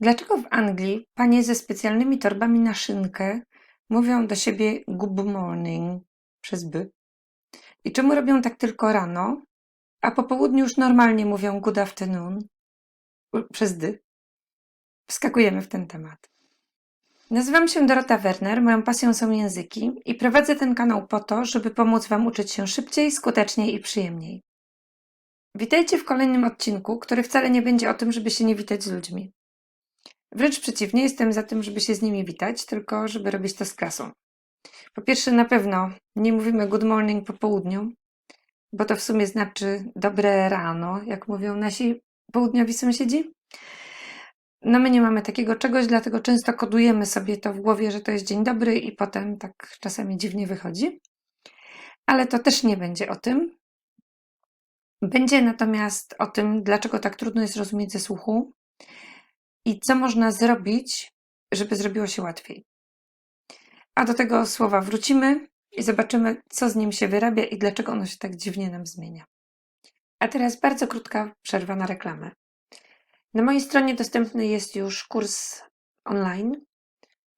Dlaczego w Anglii panie ze specjalnymi torbami na szynkę mówią do siebie good morning przez by? I czemu robią tak tylko rano, a po południu już normalnie mówią good afternoon przez dy? Wskakujemy w ten temat. Nazywam się Dorota Werner, moją pasją są języki i prowadzę ten kanał po to, żeby pomóc Wam uczyć się szybciej, skuteczniej i przyjemniej. Witajcie w kolejnym odcinku, który wcale nie będzie o tym, żeby się nie witać z ludźmi. Wręcz przeciwnie, jestem za tym, żeby się z nimi witać, tylko żeby robić to z klasą. Po pierwsze, na pewno nie mówimy good morning po południu, bo to w sumie znaczy dobre rano, jak mówią nasi południowi sąsiedzi. No my nie mamy takiego czegoś, dlatego często kodujemy sobie to w głowie, że to jest dzień dobry i potem tak czasami dziwnie wychodzi. Ale to też nie będzie o tym. Będzie natomiast o tym, dlaczego tak trudno jest rozumieć ze słuchu i co można zrobić, żeby zrobiło się łatwiej. A do tego słowa wrócimy i zobaczymy, co z nim się wyrabia i dlaczego ono się tak dziwnie nam zmienia. A teraz bardzo krótka przerwa na reklamę. Na mojej stronie dostępny jest już kurs online,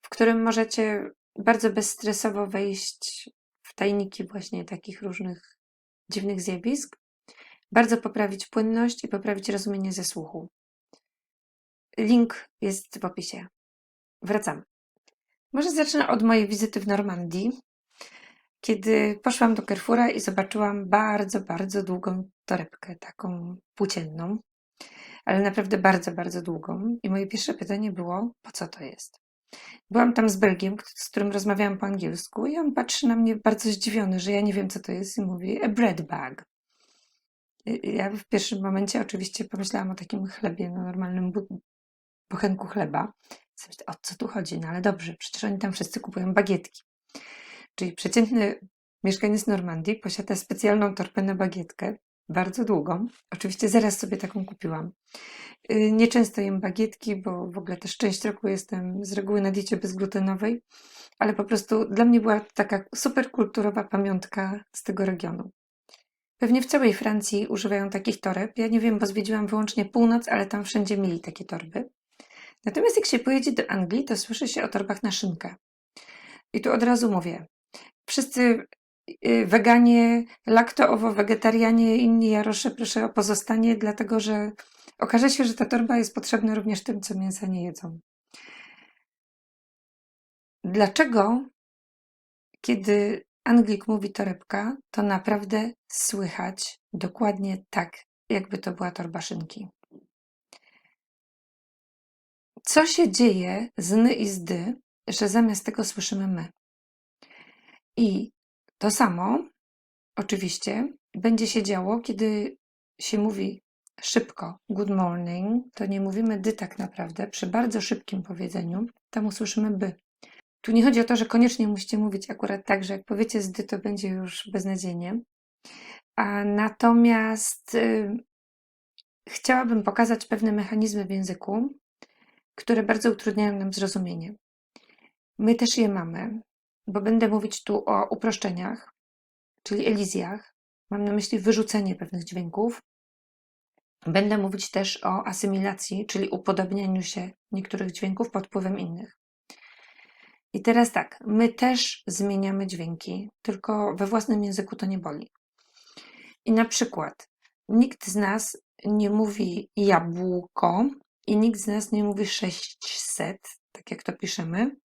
w którym możecie bardzo bezstresowo wejść w tajniki właśnie takich różnych dziwnych zjawisk, bardzo poprawić płynność i poprawić rozumienie ze słuchu. Link jest w opisie. Wracamy. Może zacznę od mojej wizyty w Normandii, kiedy poszłam do Carrefoura i zobaczyłam bardzo, bardzo długą torebkę, taką płócienną, ale naprawdę bardzo, bardzo długą. I moje pierwsze pytanie było, po co to jest? Byłam tam z Belgiem, z którym rozmawiałam po angielsku i on patrzy na mnie bardzo zdziwiony, że ja nie wiem, co to jest i mówi a bread bag. I- Ja w pierwszym momencie oczywiście pomyślałam o takim chlebie, no normalnym bochenku chleba. Myślę, O co tu chodzi? No ale dobrze, przecież oni tam wszyscy kupują bagietki. Czyli przeciętny mieszkaniec Normandii posiada specjalną torbę na bagietkę, bardzo długą. Oczywiście zaraz sobie taką kupiłam. Y, Nieczęsto jem bagietki, bo w ogóle też część roku jestem z reguły na diecie bezglutenowej, ale po prostu dla mnie była taka super kulturowa pamiątka z tego regionu. Pewnie w całej Francji używają takich toreb. Ja nie wiem, bo zwiedziłam wyłącznie północ, ale tam wszędzie mieli takie torby. Natomiast jak się pojedzie do Anglii, to słyszy się o torbach na szynkę. I tu od razu mówię, wszyscy y, weganie, laktoowo, wegetarianie inni jarosze, proszę o pozostanie, dlatego że okaże się, że ta torba jest potrzebna również tym, co mięsa nie jedzą. Dlaczego, kiedy Anglik mówi torebka, to naprawdę słychać dokładnie tak, jakby to była torba szynki? Co się dzieje z ny i z dy, że zamiast tego słyszymy my? I to samo, oczywiście, będzie się działo, kiedy się mówi szybko good morning, to nie mówimy dy tak naprawdę. Przy bardzo szybkim powiedzeniu tam usłyszymy by. Tu nie chodzi o to, że koniecznie musicie mówić akurat tak, że jak powiecie z dy, to będzie już beznadziejnie. A natomiast y, chciałabym pokazać pewne mechanizmy w języku, które bardzo utrudniają nam zrozumienie. My też je mamy, bo będę mówić tu o uproszczeniach, czyli elizjach. Mam na myśli wyrzucenie pewnych dźwięków. Będę mówić też o asymilacji, czyli upodobnianiu się niektórych dźwięków pod wpływem innych. I teraz tak, my też zmieniamy dźwięki, tylko we własnym języku to nie boli. I na przykład nikt z nas nie mówi jabłko i nikt z nas nie mówi 600, tak jak to piszemy.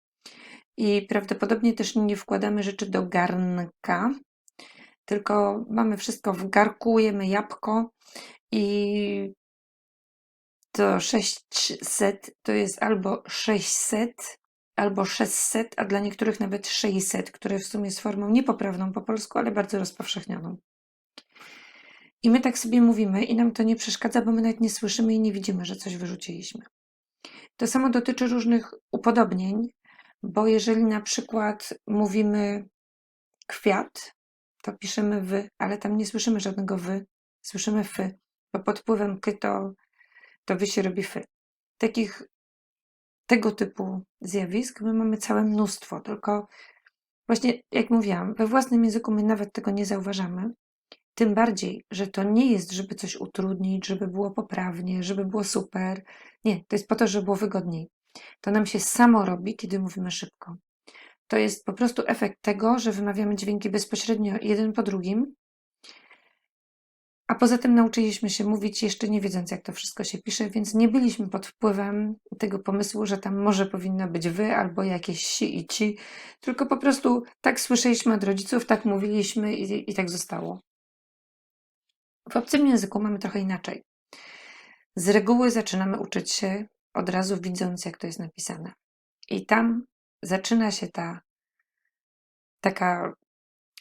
I prawdopodobnie też nie wkładamy rzeczy do garnka, tylko mamy wszystko w garku, jemy jabłko i to 600 to jest albo 600, albo 600, a dla niektórych nawet 600, które w sumie jest formą niepoprawną po polsku, ale bardzo rozpowszechnioną. I my tak sobie mówimy i nam to nie przeszkadza, bo my nawet nie słyszymy i nie widzimy, że coś wyrzuciliśmy. To samo dotyczy różnych upodobnień, bo jeżeli na przykład mówimy kwiat, to piszemy wy, ale tam nie słyszymy żadnego wy, słyszymy fy, bo pod wpływem ky to, to wy się robi fy. Takich tego typu zjawisk my mamy całe mnóstwo, tylko właśnie jak mówiłam, we własnym języku my nawet tego nie zauważamy, Tym bardziej, że to nie jest, żeby coś utrudnić, żeby było poprawnie, żeby było super. Nie, to jest po to, żeby było wygodniej. To nam się samo robi, kiedy mówimy szybko. To jest po prostu efekt tego, że wymawiamy dźwięki bezpośrednio jeden po drugim, a poza tym nauczyliśmy się mówić jeszcze nie wiedząc, jak to wszystko się pisze, więc nie byliśmy pod wpływem tego pomysłu, że tam może powinno być wy albo jakieś si i ci, tylko po prostu tak słyszeliśmy od rodziców, tak mówiliśmy i, i tak zostało. W obcym języku mamy trochę inaczej. Z reguły zaczynamy uczyć się od razu widząc, jak to jest napisane. I tam zaczyna się ta taka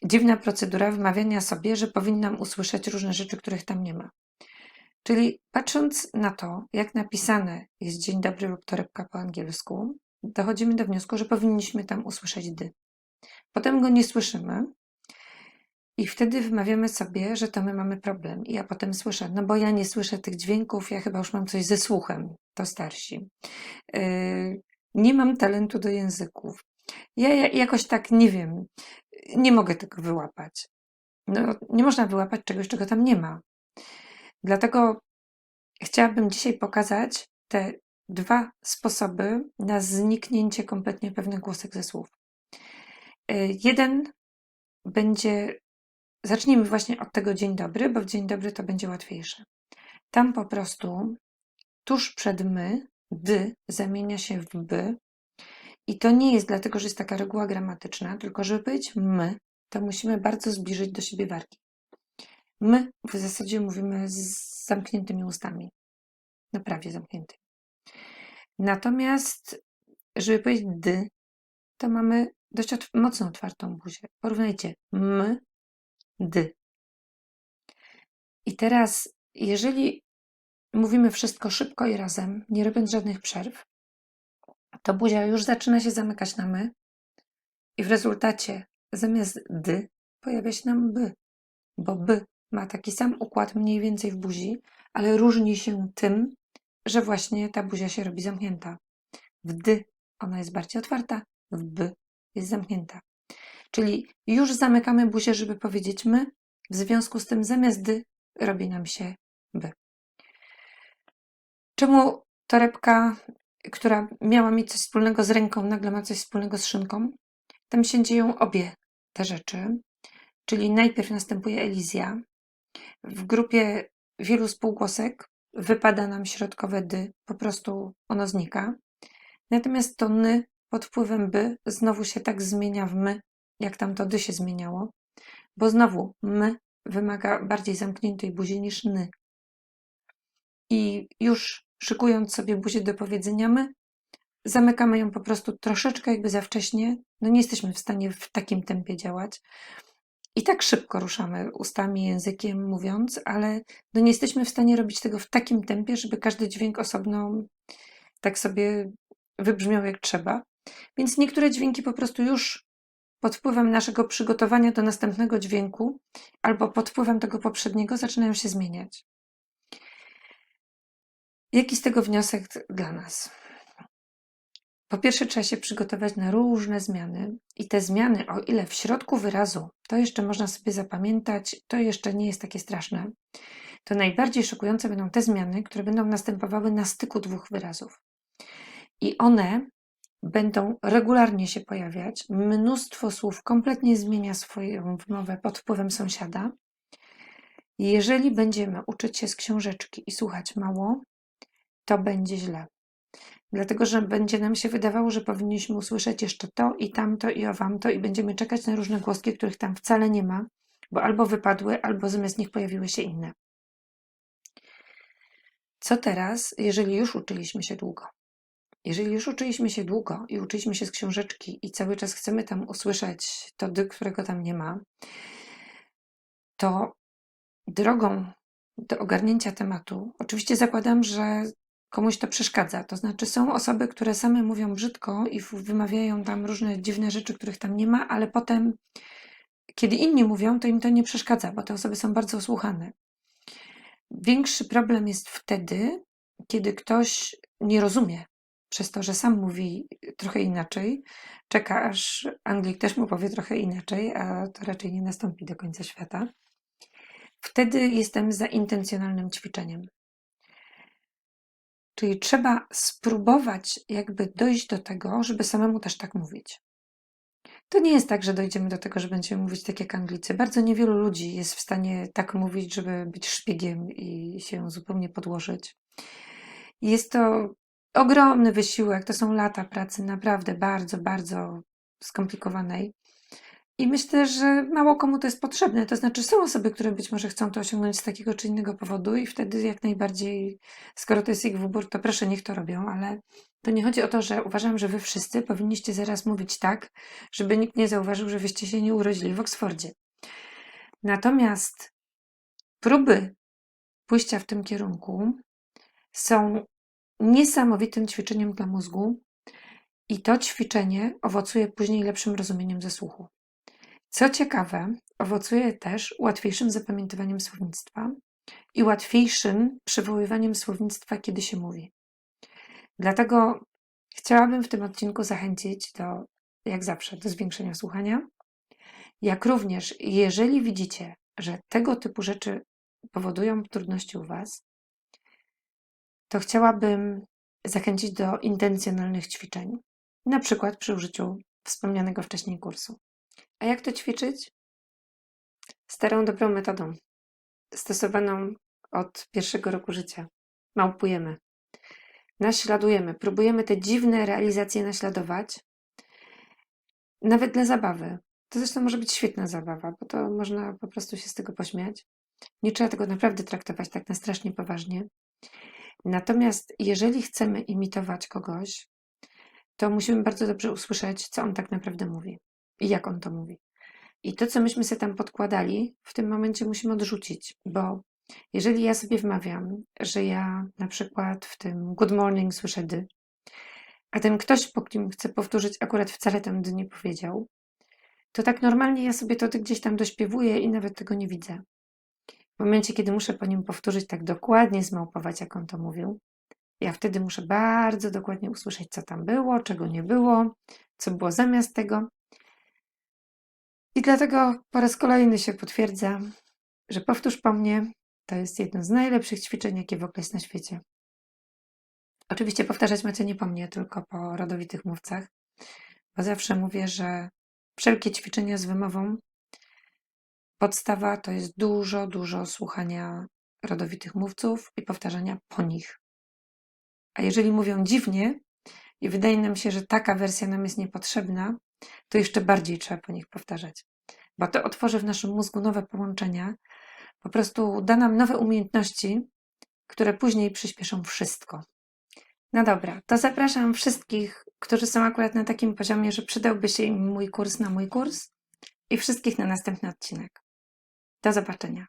dziwna procedura wymawiania sobie, że powinnam usłyszeć różne rzeczy, których tam nie ma. Czyli patrząc na to, jak napisane jest dzień dobry lub torebka po angielsku, dochodzimy do wniosku, że powinniśmy tam usłyszeć dy. Potem go nie słyszymy i wtedy wymawiamy sobie, że to my mamy problem. I ja potem słyszę, no bo ja nie słyszę tych dźwięków, ja chyba już mam coś ze słuchem, to starsi. Yy, nie mam talentu do języków. Ja, ja jakoś tak nie wiem, nie mogę tego wyłapać. No, nie można wyłapać czegoś, czego tam nie ma. Dlatego chciałabym dzisiaj pokazać te dwa sposoby na zniknięcie kompletnie pewnych głosek ze słów. Yy, jeden będzie Zacznijmy właśnie od tego dzień dobry, bo w dzień dobry to będzie łatwiejsze. Tam po prostu tuż przed my, dy zamienia się w by. I to nie jest dlatego, że jest taka reguła gramatyczna, tylko żeby być my, to musimy bardzo zbliżyć do siebie wargi. My w zasadzie mówimy z zamkniętymi ustami. No prawie zamkniętymi. Natomiast, żeby powiedzieć dy, to mamy dość mocno otwartą buzię. Porównajcie my dy. I teraz, jeżeli mówimy wszystko szybko i razem, nie robiąc żadnych przerw, to buzia już zaczyna się zamykać na my i w rezultacie zamiast dy pojawia się nam by, bo by ma taki sam układ mniej więcej w buzi, ale różni się tym, że właśnie ta buzia się robi zamknięta. W dy ona jest bardziej otwarta, w by jest zamknięta. Czyli już zamykamy buzię, żeby powiedzieć my, w związku z tym zamiast dy robi nam się by. Czemu torebka, która miała mieć coś wspólnego z ręką, nagle ma coś wspólnego z szynką? Tam się dzieją obie te rzeczy. Czyli najpierw następuje elizja. W grupie wielu spółgłosek wypada nam środkowe dy, po prostu ono znika. Natomiast to ny pod wpływem by znowu się tak zmienia w my, jak tam to dy się zmieniało, bo znowu my wymaga bardziej zamkniętej buzi niż ny. I już szykując sobie buzię do powiedzenia my, zamykamy ją po prostu troszeczkę jakby za wcześnie. No nie jesteśmy w stanie w takim tempie działać. I tak szybko ruszamy ustami, językiem mówiąc, ale no nie jesteśmy w stanie robić tego w takim tempie, żeby każdy dźwięk osobno tak sobie wybrzmiał jak trzeba. Więc niektóre dźwięki po prostu już pod wpływem naszego przygotowania do następnego dźwięku albo pod wpływem tego poprzedniego zaczynają się zmieniać. Jaki z tego wniosek dla nas? Po pierwsze, trzeba się przygotować na różne zmiany, i te zmiany, o ile w środku wyrazu to jeszcze można sobie zapamiętać, to jeszcze nie jest takie straszne, to najbardziej szokujące będą te zmiany, które będą następowały na styku dwóch wyrazów. I one będą regularnie się pojawiać. Mnóstwo słów kompletnie zmienia swoją wymowę pod wpływem sąsiada. Jeżeli będziemy uczyć się z książeczki i słuchać mało, to będzie źle. Dlatego, że będzie nam się wydawało, że powinniśmy usłyszeć jeszcze to i tamto i owamto i będziemy czekać na różne głoski, których tam wcale nie ma, bo albo wypadły, albo zamiast nich pojawiły się inne. Co teraz, jeżeli już uczyliśmy się długo? Jeżeli już uczyliśmy się długo i uczyliśmy się z książeczki i cały czas chcemy tam usłyszeć to dy, którego tam nie ma, to drogą do ogarnięcia tematu, oczywiście zakładam, że komuś to przeszkadza. To znaczy, są osoby, które same mówią brzydko i wymawiają tam różne dziwne rzeczy, których tam nie ma, ale potem, kiedy inni mówią, to im to nie przeszkadza, bo te osoby są bardzo usłuchane. Większy problem jest wtedy, kiedy ktoś nie rozumie przez to, że sam mówi trochę inaczej, czeka aż Anglik też mu powie trochę inaczej, a to raczej nie nastąpi do końca świata. wtedy jestem za intencjonalnym ćwiczeniem. Czyli trzeba spróbować jakby dojść do tego, żeby samemu też tak mówić. To nie jest tak, że dojdziemy do tego, że będziemy mówić tak jak Anglicy. Bardzo niewielu ludzi jest w stanie tak mówić, żeby być szpiegiem i się zupełnie podłożyć. Jest to ogromny wysiłek, to są lata pracy naprawdę bardzo, bardzo skomplikowanej. I myślę, że mało komu to jest potrzebne. To znaczy, są osoby, które być może chcą to osiągnąć z takiego czy innego powodu, i wtedy jak najbardziej, skoro to jest ich wybór, to proszę, niech to robią, ale to nie chodzi o to, że uważam, że wy wszyscy powinniście zaraz mówić tak, żeby nikt nie zauważył, że wyście się nie urodzili w Oksfordzie. Natomiast próby pójścia w tym kierunku są niesamowitym ćwiczeniem dla mózgu, i to ćwiczenie owocuje później lepszym rozumieniem zasłuchu. Co ciekawe, owocuje też łatwiejszym zapamiętywaniem słownictwa i łatwiejszym przywoływaniem słownictwa, kiedy się mówi. Dlatego chciałabym w tym odcinku zachęcić do, jak zawsze, do zwiększenia słuchania. Jak również, jeżeli widzicie, że tego typu rzeczy powodują trudności u Was, to chciałabym zachęcić do intencjonalnych ćwiczeń, na przykład przy użyciu wspomnianego wcześniej kursu. A jak to ćwiczyć? Starą, dobrą metodą, stosowaną od pierwszego roku życia. Małpujemy, naśladujemy, próbujemy te dziwne realizacje naśladować, nawet dla zabawy. To zresztą może być świetna zabawa, bo to można po prostu się z tego pośmiać. Nie trzeba tego naprawdę traktować tak na strasznie poważnie. Natomiast jeżeli chcemy imitować kogoś, to musimy bardzo dobrze usłyszeć, co on tak naprawdę mówi i jak on to mówi. I to, co myśmy sobie tam podkładali, w tym momencie musimy odrzucić, bo jeżeli ja sobie wmawiam, że ja na przykład w tym good morning słyszę dy, a ten ktoś, po kim chcę powtórzyć, akurat wcale ten dy nie powiedział, to tak normalnie ja sobie to gdzieś tam dośpiewuję i nawet tego nie widzę. W momencie, kiedy muszę po nim powtórzyć tak dokładnie, zmałpować, jak on to mówił, ja wtedy muszę bardzo dokładnie usłyszeć, co tam było, czego nie było, co było zamiast tego. I dlatego po raz kolejny się potwierdza, że powtórz po mnie to jest jedno z najlepszych ćwiczeń, jakie w ogóle jest na świecie. Oczywiście powtarzać macie nie po mnie, tylko po rodowitych mówcach, bo zawsze mówię, że wszelkie ćwiczenia z wymową, podstawa to jest dużo, dużo słuchania rodowitych mówców i powtarzania po nich. A jeżeli mówią dziwnie i wydaje nam się, że taka wersja nam jest niepotrzebna, to jeszcze bardziej trzeba po nich powtarzać, bo to otworzy w naszym mózgu nowe połączenia, po prostu da nam nowe umiejętności, które później przyspieszą wszystko. No dobra, to zapraszam wszystkich, którzy są akurat na takim poziomie, że przydałby się im mój kurs na mój kurs i wszystkich na następny odcinek. Do zobaczenia.